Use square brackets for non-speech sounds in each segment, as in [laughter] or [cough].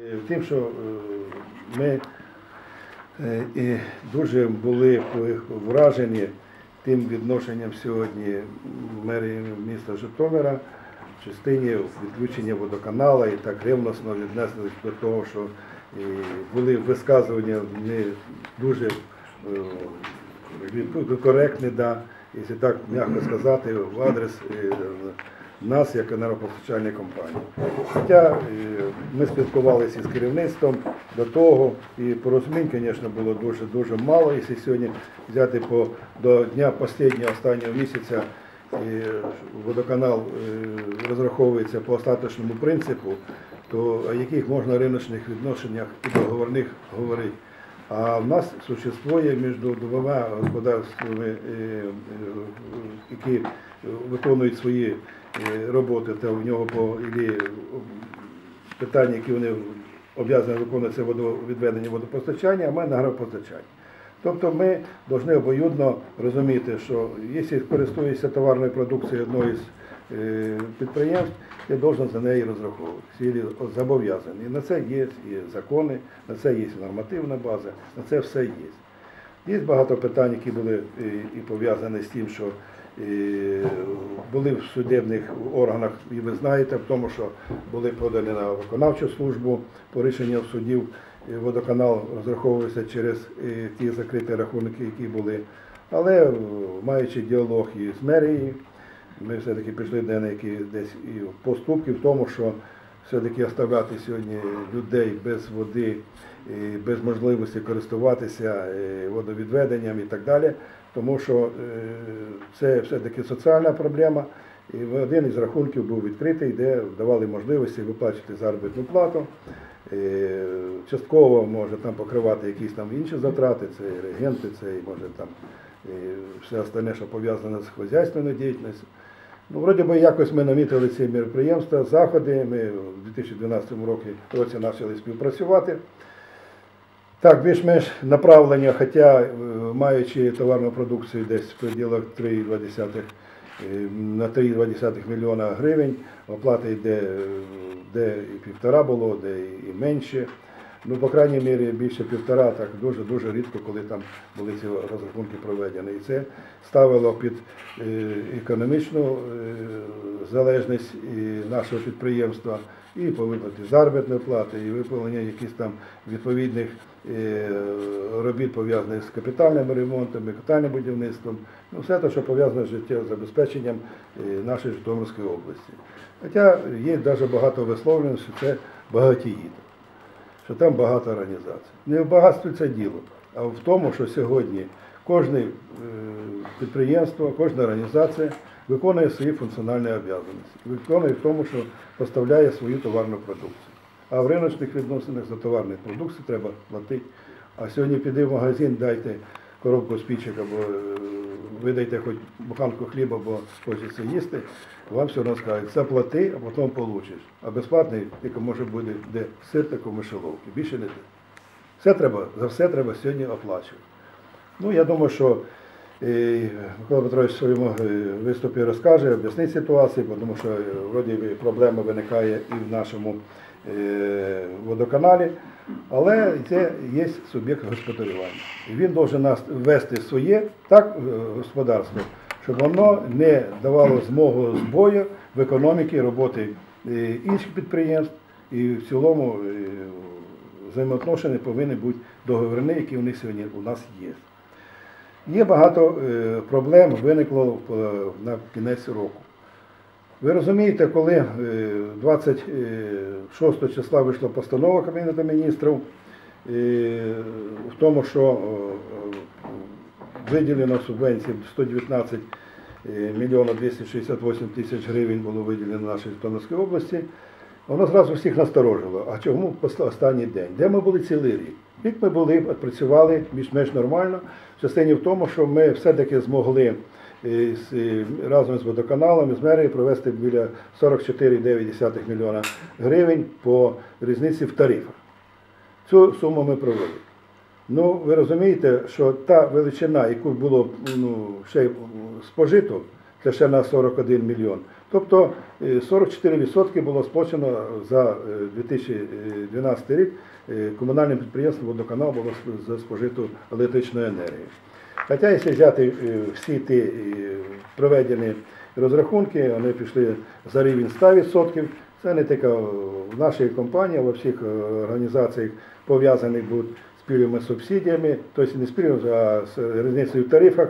Е, Тим, що е, ми е, дуже були вражені тим відношенням сьогодні мерії міста Житомира в частині відключення водоканала і так ревносно віднеслись до того, що були висказування не дуже коректні, да, якщо так м'яко сказати, в адрес нас як енергопостачальної компанії. Хоча е, ми спілкувалися із керівництвом до того, і порозумінь, звісно, було дуже дуже мало. Якщо сьогодні взяти по до дня останнього останнього місяця е, водоканал е, розраховується по остаточному принципу, то о яких можна риночних відношеннях і договорних говорити. А в нас существує між двома господарствами, е, е, які виконують свої е, роботи, та в нього по питання, які вони обов'язані виконувати, це водовідведення водопостачання, а ми на агропостачання. Тобто ми повинні обоюдно розуміти, що якщо користуєшся товарною продукцією одного із е, підприємств, ти повинен за неї розраховуватися, і зобов'язаний. На це є і закони, на це є нормативна база, на це все є. Є багато питань, які були е, і пов'язані з тим, що е, були в судебних органах, і ви знаєте, в тому, що були подані на виконавчу службу по рішенням судів. е, Водоканал розраховувався через е, ті закриті рахунки, які були. Але е, маючи діалог і з мерією, ми все-таки пішли неї десь і поступки в тому, що все-таки оставляти сьогодні людей без води, без можливості користуватися е, водовідведенням і так далі, тому що е, це все-таки соціальна проблема. І один із рахунків був відкритий, де давали можливості виплачувати заробітну плату. Е, Частково може там покривати якісь там інші затрати, це і реагенти, це і може там і все остальне, що пов'язане з хазяйственною діяльністю. Ну, вроді би, якось ми намітили ці мероприємства, заходи. Ми в 2012 році, почали співпрацювати. Так, більш-менш направлення, хоча е, маючи товарну продукцію десь в пределах 3,2 е, на 3,2 мільйона гривень, оплата йде де і півтора було, де і менше. Ну, по крайній мірі, більше півтора, так дуже-дуже рідко, коли там були ці розрахунки проведені. І це ставило під е, економічну е, залежність і нашого підприємства і по виплаті заробітної плати, і виповнення якихось там відповідних е, робіт пов'язаних з капітальними ремонтами, капітальним будівництвом, ну все те, що пов'язане з життєзабезпеченням нашої Житомирської області. Хоча є навіть багато висловлень, що це багатіїд що там багато організацій. Не в багатстві це діло, а в тому, що сьогодні кожне е, підприємство, кожна організація виконує свої функціональні обов'язаності. Виконує в тому, що поставляє свою товарну продукцію. А в риночних відносинах за товарну продукцію треба платити. А сьогодні піди в магазин, дайте коробку спічок або е, видайте хоч буханку хліба, бо хочеться їсти, вам все одно скажуть, заплати, а потім получиш. А безплатний тільки може бути де сир та мишеловки. Більше не те. Все треба, за все треба сьогодні оплачувати. Ну, я думаю, що е, Микола Петрович в своєму е, виступі розкаже, об'яснить ситуацію, тому що е, вроді проблема виникає і в нашому е, водоканалі, але це є суб'єкт господарювання. І він має ввести своє так господарство, щоб воно не давало змогу збою в економіці роботи інших підприємств і в цілому взаємоотношення повинні бути договірні, які у них сьогодні у нас є. Є багато е, проблем виникло е, на кінець року. Ви розумієте, коли е, 26 числа вийшла постанова Кабінету міністрів е, в тому, що е, виділено субвенції 119 е, мільйонів 268 тисяч гривень було виділено нашій Житомирській області, воно зразу всіх насторожило. А чому останній день? Де ми були цілий рік? Рік ми були, працювали більш-менш нормально, в частині в тому, що ми все-таки змогли е, е, разом з водоканалом, з мерією провести біля 44,9 мільйона гривень по різниці в тарифах. Цю суму ми провели. Ну, ви розумієте, що та величина, яку було ну, ще спожито, ще на 41 мільйон. Тобто е, 44% було сплачено за е, 2012 рік е, комунальним підприємством водоканал було сп- за спожиту електричної енергії. Хоча, якщо взяти е, всі ті е, проведені розрахунки, вони пішли за рівень 100%. Це не тільки в нашій компанії, а в всіх е, організаціях пов'язаних будуть з пільговими субсидіями, тобто не з пільговими, а з різницею в тарифах.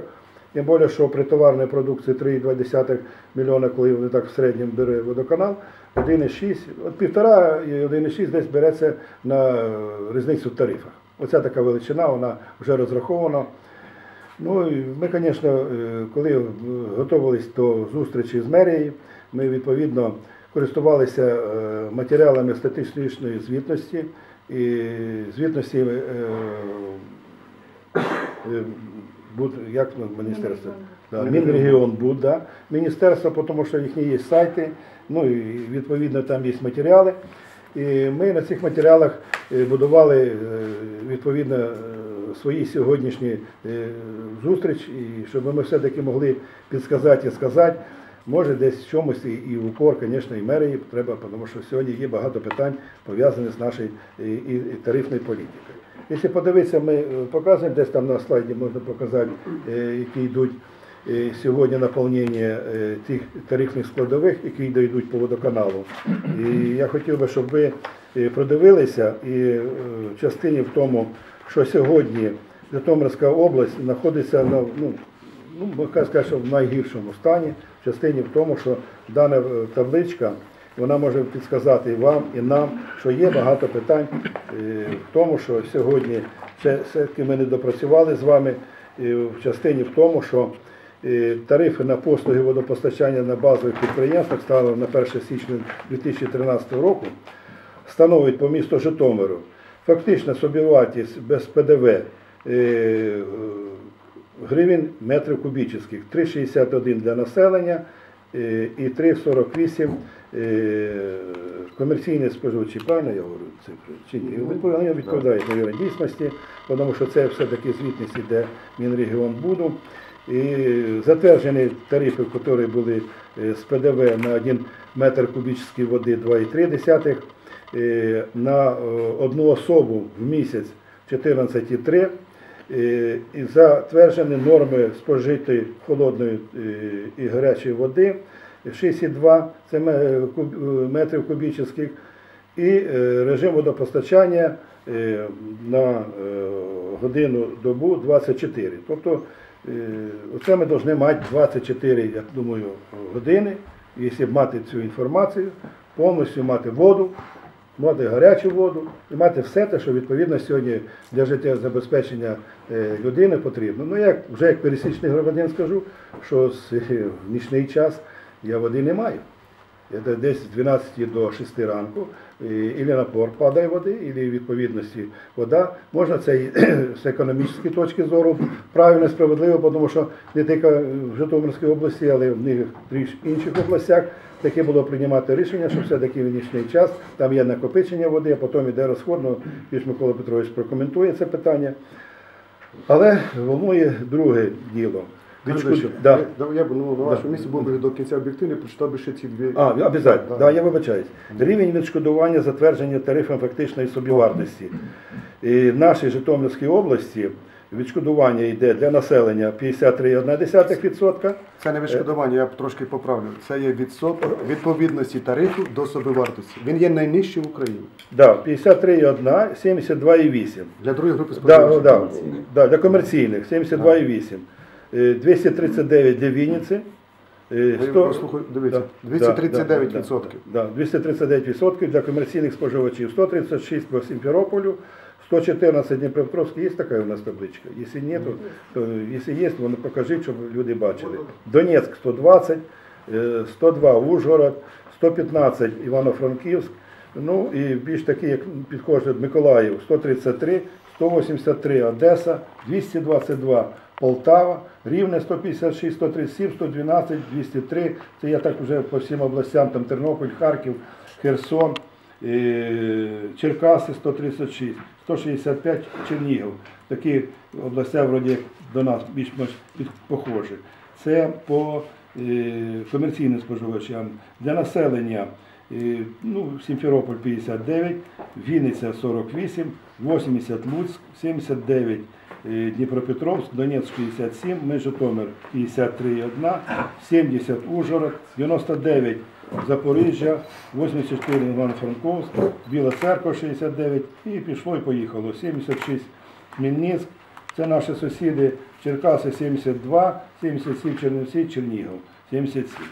Тим більше, що при товарній продукції 3,2 мільйона, коли вони так в середньому бере водоканал, 1,6, от півтора і 1,6 десь береться на різницю в тарифах. Оця така величина, вона вже розрахована. Ну, і ми, звісно, е, коли готувалися до зустрічі з мерією, ми відповідно користувалися е, матеріалами статистичної звітності і звітності е, буд, як ну, міністерство? Да, Мінрегіон БУД, да. міністерство, тому що їхні є сайти, ну і відповідно там є матеріали. І ми на цих матеріалах е, будували е, відповідно е, свої сьогоднішні зустрічі, зустріч, і щоб ми все-таки могли підсказати і сказати. Може, десь в чомусь і, в укор, звісно, і мерії треба, тому що сьогодні є багато питань пов'язаних з нашою і, тарифною політикою. Якщо подивитися, ми е, показуємо, десь там на слайді можна показати, е, які йдуть е, сьогодні наповнення тих тарифних складових, які йдуть по водоканалу. І я хотів би, щоб ви продивилися і в частині в тому, що сьогодні Житомирська область знаходиться на ну, ну, можна сказати, що в найгіршому стані, в частині в тому, що дана е, табличка вона може підсказати і вам, і нам, що є багато питань е, в тому, що сьогодні все-таки ми не допрацювали з вами е, в частині в тому, що тарифи на послуги водопостачання на базових підприємствах стали на 1 січня 2013 року становить по місту Житомиру фактично собівартість без ПДВ гривень метрів кубічних 3,61 для населення е, і 3,48 е, комерційні споживачі. Правильно я говорю цифри? Чи ні? Вони відповідають мабуть, дійсності, тому що це все-таки звітність іде Мінрегіон Буду. І затверджені тарифи, які були е, з ПДВ на 1 метр кубічний води 2,3, е, на одну особу в місяць 14,3 е, і затверджені норми спожитої холодної е, і гарячої води 6,2 це е, метрів кубічних і е, режим водопостачання на годину добу 24. Тобто е, оце ми повинні мати 24, я думаю, години, якщо мати цю інформацію, повністю мати воду, мати гарячу воду і мати все те, що відповідно сьогодні для життєзабезпечення е, людини потрібно. Ну, як вже як пересічний громадян скажу, що в нічний час я води не маю. Десь з 12 до 6 ранку, і, напор падає води, і відповідності вода. Можна це [clears throat] з економічної точки зору правильно, справедливо, тому що не тільки в Житомирській області, але в них інших областях таке було приймати рішення, що все-таки в нічний час там є накопичення води, а потім йде розход. Ну, Піш Микола Петрович прокоментує це питання. Але волнує друге діло. Да. Я, я б ну, на вашому місці був би до кінця об'єктивний, прочитав би ще ці дві. А, обов'язково, Да. да, я вибачаюсь. Рівень відшкодування затвердження тарифом фактичної собівартості. І в нашій Житомирській області відшкодування йде для населення 53,1%. Це не відшкодування, я трошки поправлю. Це є відсоток відповідності тарифу до собівартості. Він є найнижчий в Україні. Да, 53,1, 72,8. Для другої групи Да, споживачів. да, да, для комерційних 72,8. Е, 239 для Вінниці. Е, 100 дивіться, 239 да, відсотків. Да, 239% для комерційних споживачів, 136 по Сімферополю, 114 Дніпропетровський. Є така у нас табличка? Якщо ні, то, то якщо є, то покажіть, щоб люди бачили. Донецьк 120, е, 102 Ужгород, 115 Івано-Франківськ, ну і більш такі, як підходить Миколаїв, 133, 183 Одеса, 222 Полтава, Рівне 156, 137, 112, 203. Це я так вже по всім областям, там Тернопіль, Харків, Херсон, е, Черкаси 136, 165 Чернігів. Такі областя вроді до нас більш-менш похожі. Це по е, комерційним споживачам, для населення ну, Сімферополь 59, Вінниця 48, 80 Луцьк, 79 е, Дніпропетровськ, Донецьк 67, ми Житомир 53,1, 70 Ужгород, 99 Запоріжжя, 84 Івано-Франковськ, Біла Церква 69 і пішло і поїхало. 76 Хмельницьк, це наші сусіди, Черкаси 72, 77 Чернівці, Чернігів 77.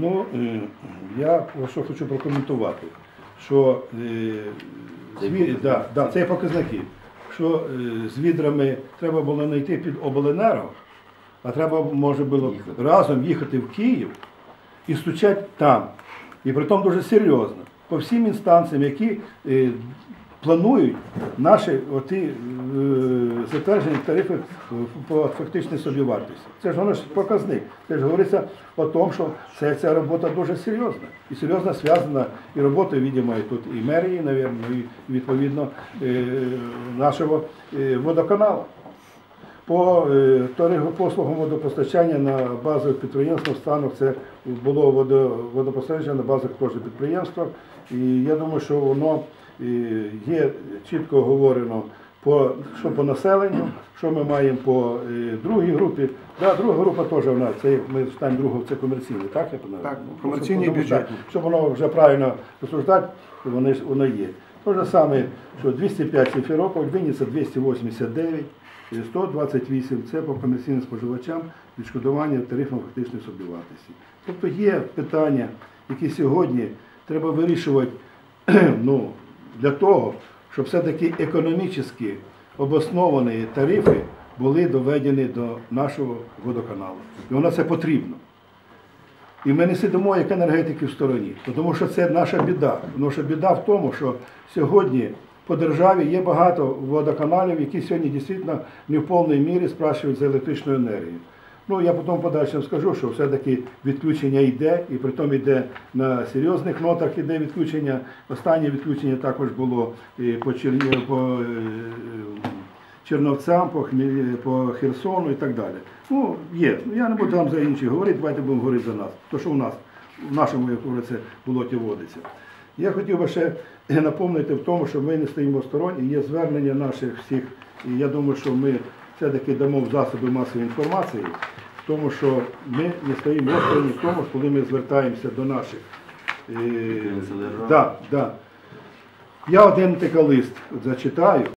Ну, е, я що хочу прокоментувати, що е, Це зві- показники. да, да, це показники, що е, з відрами треба було знайти під обленерго, а треба може було Їхати. разом їхати в Київ і стучать там. І при тому дуже серйозно. По всім інстанціям, які планують наші оті, е, затверджені тарифи по фактичній собівартості. Це ж воно ж показник. Це ж говориться про тому, що це, ця робота дуже серйозна. І серйозно зв'язана і робота, відомо, і тут і мерії, навірно, і відповідно е, нашого е, водоканалу. По е, послугам водопостачання на базових підприємствах станок це було водо, водопостачання на базах теж підприємства. І я думаю, що воно е, є чітко говорено по, що по населенню, що ми маємо по е, другій групі. Да, друга група теж вона, це ми ставимо другу, це комерційний, так? Я пам'ятаю? Так, Ну, комерційний щоб- і. Щоб воно вже правильно розсуждати, воно, воно є. Те ж саме, що 205 Сімферополь, Вінниця 289, і 128 це по комерційним споживачам відшкодування тарифом фактичної собівартості. Тобто є питання, які сьогодні треба вирішувати [clears throat] ну, для того, щоб все-таки економічно обосновані тарифи були доведені до нашого водоканалу. І воно це потрібно. І ми не сидимо як енергетики в стороні, тому що це наша біда. Що біда в тому, що сьогодні по державі є багато водоканалів, які сьогодні дійсно не в повній мірі спрашують за електричну енергію. Ну, я потім подальше скажу, що все-таки відключення йде, і при тому йде на серйозних нотах іде відключення. Останнє відключення також було по, по е, Черновцям, по, по Херсону і так далі. Ну, є. Ну, Я не буду вам за інші говорити, давайте будемо говорити за нас. То, що у нас, в нашому, говориться, болоті водиться. Я хотів би ще напомнити в тому, що ми не стоїмо осторонь, і є звернення наших всіх, і я думаю, що ми все-таки дамо в засоби масової інформації, в тому, що ми не стоїмо осторонь в тому, коли ми звертаємося до наших. Е, да, да. Я один такий лист зачитаю.